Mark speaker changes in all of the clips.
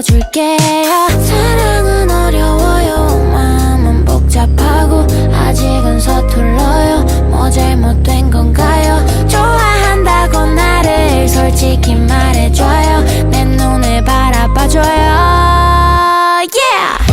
Speaker 1: 해줄게요 사랑은 어려워요. 마음은 복잡하고 아직은 서툴러요. 뭐 잘못된 건가요? 좋아한다고 나를 솔직히 말해줘요. 내 눈을 바라봐줘요. Yeah!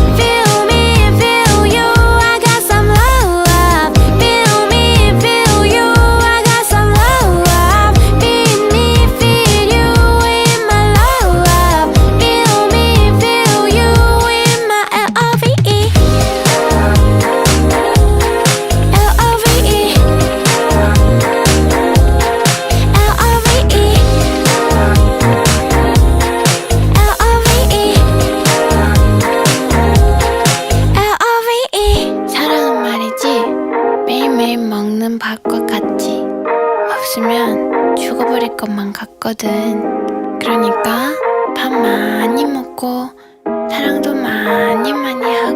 Speaker 1: 밥과 같지? 없으면 죽어버릴 것만 같거든. 그러니까 밥 많이 먹고 사랑도 많이 많이 하고